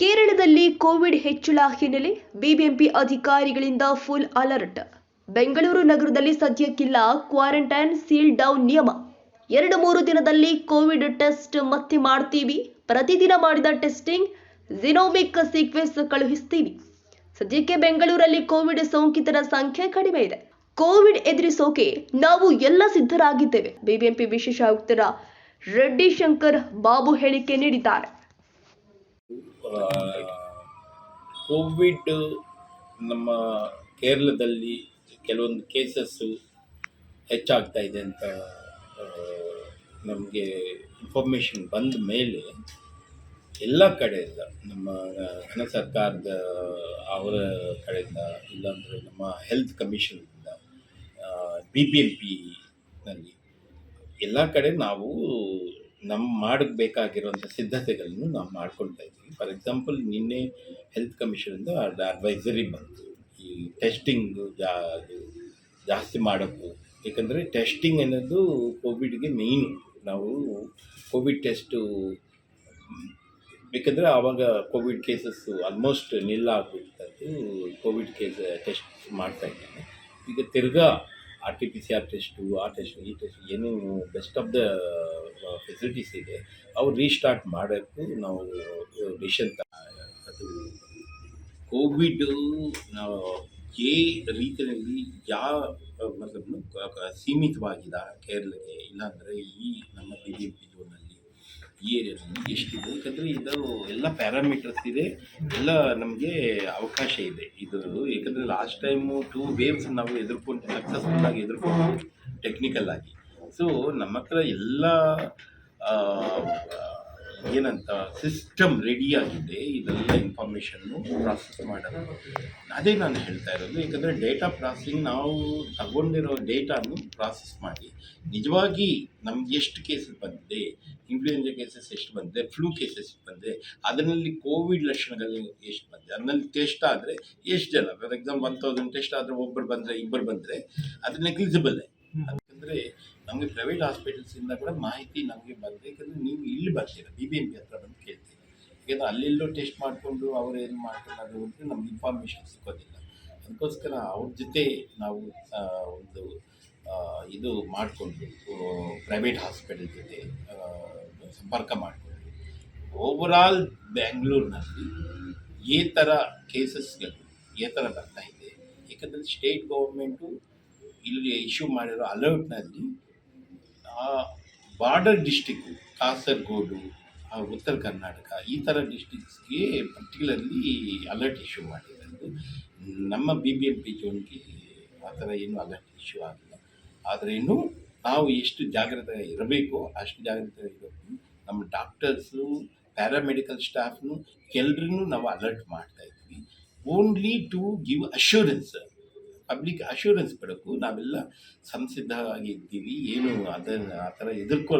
ಕೇರಳದಲ್ಲಿ ಕೋವಿಡ್ ಹೆಚ್ಚಳ ಹಿನ್ನೆಲೆ ಬಿಬಿಎಂಪಿ ಅಧಿಕಾರಿಗಳಿಂದ ಫುಲ್ ಅಲರ್ಟ್. ಬೆಂಗಳೂರು ನಗರದಲ್ಲಿ ಸದ್ಯಕ್ಕಿಲ್ಲ ಕ್ವಾರಂಟೈನ್ ಸೀಲ್ ಡೌನ್ ನಿಯಮ. ಎರಡು ಮೂರು ದಿನದಲ್ಲಿ ಕೋವಿಡ್ ಟೆಸ್ಟ್ ಮತ್ತೆ ಮಾಡ್ತೀವಿ. ಪ್ರತಿದಿನ ಮಾಡಿದ ಟೆಸ್ಟಿಂಗ್ ಜಿನೋಮಿಕ್ ಸೀಕ್ವೆನ್ಸ್ ಕಳುಹಿಸ್ತೀವಿ. ಸದ್ಯಕ್ಕೆ ಬೆಂಗಳೂರಲ್ಲಿ ಕೋವಿಡ್ ಸೋಂಕಿತರ ಸಂಖ್ಯೆ ಕಡಿಮೆ ಇದೆ. ಕೋವಿಡ್ ಎದುರಿಸೋಕೆ ನಾವು ಎಲ್ಲ ಸಿದ್ಧರಾಗಿದ್ದೇವೆ, ಬಿಬಿಎಂಪಿ ವಿಶೇಷ ಆಯುಕ್ತರ ರೆಡ್ಡಿ ಶಂಕರ್ ಬಾಬು ಹೇಳಿಕೆ ನೀಡಿದ್ದಾರೆ. ಕೋವಿಡ್ ನಮ್ಮ ಕೇರಳದಲ್ಲಿ ಕೆಲವೊಂದು ಕೇಸಸ್ಸು ಹೆಚ್ಚಾಗ್ತಾ ಇದೆ ಅಂತ ನಮಗೆ ಇನ್ಫಾರ್ಮೇಷನ್ ಬಂದ ಮೇಲೆ ಎಲ್ಲ ಕಡೆಯಿಂದ ನಮ್ಮ ಘನ ಸರ್ಕಾರದ, ಅವರ ಕಡೆಯಿಂದ ಇಲ್ಲಾಂದರೆ ನಮ್ಮ ಹೆಲ್ತ್ ಕಮಿಷನಿಂದ ಬಿ ಬಿ ಎಂ ಪಿನಲ್ಲಿ ಎಲ್ಲ ಕಡೆ ನಾವು ನಮ್ಮ ಮಾಡಬೇಕಾಗಿರುವಂಥ ಸಿದ್ಧತೆಗಳನ್ನು ನಾವು ಮಾಡ್ಕೊಳ್ತಾ ಇದ್ದೀವಿ. ಫಾರ್ ಎಕ್ಸಾಂಪಲ್ ನಿನ್ನೆ ಹೆಲ್ತ್ ಕಮಿಷನಿಂದ ಅಡ್ವೈಸರಿ ಬಂತು. ಈ ಟೆಸ್ಟಿಂಗು ಜಾ, ಅದು ಜಾಸ್ತಿ ಮಾಡಬೇಕು ಏಕೆಂದರೆ ಟೆಸ್ಟಿಂಗ್ ಅನ್ನೋದು ಕೋವಿಡ್ಗೆ ಮೇಯ್ನು ನಾವು ಕೋವಿಡ್ ಟೆಸ್ಟು ಬೇಕಂದರೆ ಆವಾಗ ಕೋವಿಡ್ ಕೇಸಸ್ಸು ಆಲ್ಮೋಸ್ಟ್ ನಿಲ್ಲಾಗ್ಬಿಡ್ತದ್ದು ಕೋವಿಡ್ ಕೇಸ್ ಟೆಸ್ಟ್ ಮಾಡ್ತಾ ಇದ್ದೇನೆ. ಈಗ ತಿರ್ಗಾ R T P C R test ಆ ಟೆಸ್ಟ್ ಈ ಟೆಸ್ಟ್ ಏನೇನು ಬೆಸ್ಟ್ ಆಫ್ ದ ಫೆಸಿಲಿಟೀಸ್ ಇದೆ ಅವ್ರು ರೀಸ್ಟಾರ್ಟ್ ಮಾಡೋಕ್ಕೂ ನಾವು ಮಿಷನ್ ಅದು ಕೋವಿಡ್ ನಾವು ಏ ರೀತಿಯಲ್ಲಿ ಯಾವ ಮತ್ತು ಸೀಮಿತವಾಗಿದ ಕೇರಳಕ್ಕೆ? ಇಲ್ಲಾಂದರೆ ಈ ನಮ್ಮ ಬಿ ಜೆ ಪಿ ಝೋನಲ್ಲಿ ಈ ಏರಿಯಾದಲ್ಲಿ ಎಷ್ಟಿದೆ? ಯಾಕಂದರೆ ಇದು ಎಲ್ಲ ಪ್ಯಾರಾಮೀಟರ್ಸ್ ಇದೆ. ಎಲ್ಲ ನಮಗೆ ಅವಕಾಶ ಇದೆ ಇದು ಯಾಕಂದರೆ ಲಾಸ್ಟ್ ಟೈಮು ಟೂ ವೇವ್ಸ್ ನಾವು ಎದುರ್ಕೊಂಡು ಸಕ್ಸಸ್ಫುಲ್ ಆಗಿ ಎದುರ್ಕೊಂಡು ಟೆಕ್ನಿಕಲ್ ಆಗಿ. ಸೊ ನಮ್ಮ ಹತ್ರ ಎಲ್ಲ ಏನಂತ ಸಿಸ್ಟಮ್ ರೆಡಿಯಾಗಿದೆ ಇದೆಲ್ಲ ಇನ್ಫಾರ್ಮೇಷನ್ನು ಪ್ರಾಸೆಸ್ ಮಾಡೋದು. ಅದೇ ನಾನು ಹೇಳ್ತಾ ಇರೋದು ಯಾಕಂದರೆ ಡೇಟಾ ಪ್ರಾಸೆಸಿಂಗ್ ನಾವು ತಗೊಂಡಿರೋ ಡೇಟಾನು ಪ್ರಾಸೆಸ್ ಮಾಡಿ. ನಿಜವಾಗಿ ನಮ್ಗೆ ಎಷ್ಟು ಕೇಸಸ್ ಬಂದಿದೆ ಇನ್ಫ್ಲೂಯೆನ್ಸಾ ಕೇಸಸ್ ಎಷ್ಟು ಬಂದಿದೆ ಫ್ಲೂ ಕೇಸಸ್ ಎಷ್ಟು ಬಂದಿದೆ ಅದರಲ್ಲಿ ಕೋವಿಡ್ ಲಕ್ಷಣಗಳು ಎಷ್ಟು ಬಂದಿದೆ ಅದರಲ್ಲಿ ಟೆಸ್ಟ್ ಆದರೆ ಎಷ್ಟು ಜನ? For example one thousand test ಆದರೆ ಒಬ್ಬರು ಬಂದರೆ ಇಬ್ಬರು ಬಂದರೆ ಅದು ನೆಗ್ಲಿಜಿಬಲ್ ಯಾಕಂದರೆ ನಮಗೆ ಪ್ರೈವೇಟ್ ಹಾಸ್ಪಿಟಲ್ಸಿಂದ ಕೂಡ ಮಾಹಿತಿ ನಮಗೆ ಬರುತ್ತೆ ಯಾಕಂದರೆ ನೀವು ಇಲ್ಲಿ ಬರ್ತೀರ ಬಿ ಬಿ ಎಂ ಪಿ ಹತ್ರ ಬಂದು ಕೇಳ್ತೀರ. ಯಾಕಂದರೆ ಅಲ್ಲೆಲ್ಲೂ ಟೆಸ್ಟ್ ಮಾಡಿಕೊಂಡು ಅವ್ರು ಏನು ಮಾಡ್ತಾರೆ ಅದು ಅಂತ ನಮ್ಗೆ ಇನ್ಫಾರ್ಮೇಷನ್ ಸಿಕ್ಕೋದಿಲ್ಲ ಅದಕ್ಕೋಸ್ಕರ ಅವ್ರ ಜೊತೆ ನಾವು ಒಂದು ಇದು ಮಾಡಿಕೊಂಡು ಪ್ರೈವೇಟ್ ಹಾಸ್ಪಿಟಲ್ ಜೊತೆ ಸಂಪರ್ಕ ಮಾಡಿಕೊಂಡು ಓವರಾಲ್ ಬ್ಯಾಂಗ್ಳೂರಿನಲ್ಲಿ ಈ ಥರ ಕೇಸಸ್ಗಳು ಈ ಥರ ಬರ್ತಾ ಇದೆ. ಯಾಕಂದರೆ ಸ್ಟೇಟ್ ಗೌರ್ಮೆಂಟು ಇಲ್ಲಿ ಇಶ್ಯೂ ಮಾಡಿರೋ ಅಲರ್ಟ್ನಲ್ಲಿ ಬಾರ್ಡರ್ ಡಿಸ್ಟಿಕ್ಕು ಕಾಸರಗೋಡು ಆ, ಉತ್ತರ ಕರ್ನಾಟಕ ಈ ಥರ ಡಿಸ್ಟಿಕ್ಸ್ಗೆ ಪರ್ಟಿಕ್ಯುಲರ್ಲಿ ಅಲರ್ಟ್ ಇಶ್ಯೂ ಮಾಡಿರೋದು. ನಮ್ಮ ಬಿ ಬಿ ಎಂ ಪಿ ಜೋನ್ಗೆ ಆ ಥರ ಏನು ಅಲರ್ಟ್ ಇಶ್ಯೂ ಆಗಿಲ್ಲ. ಆದರೆ ಇನ್ನೂ ನಾವು ಎಷ್ಟು ಜಾಗ್ರತೆ ಇರಬೇಕು ಅಷ್ಟು ಜಾಗ್ರತೆ ಇರಬೇಕು ನಮ್ಮ ಡಾಕ್ಟರ್ಸು ಪ್ಯಾರಾಮೆಡಿಕಲ್ ಸ್ಟಾಫ್ನು ಎಲ್ಲರೂ ನಾವು ಅಲರ್ಟ್ ಮಾಡ್ತಾ ಇದ್ವಿ only to give assurance public assurance ಕೊಡೋಕ್ಕೂ ನಾವೆಲ್ಲ ಸಂಸಿದ್ಧವಾಗಿ ಇದ್ದೀವಿ ಏನು ಅದನ್ನು ಆ ಥರ ಎದುರ್ಕೊಳ್ಳೋ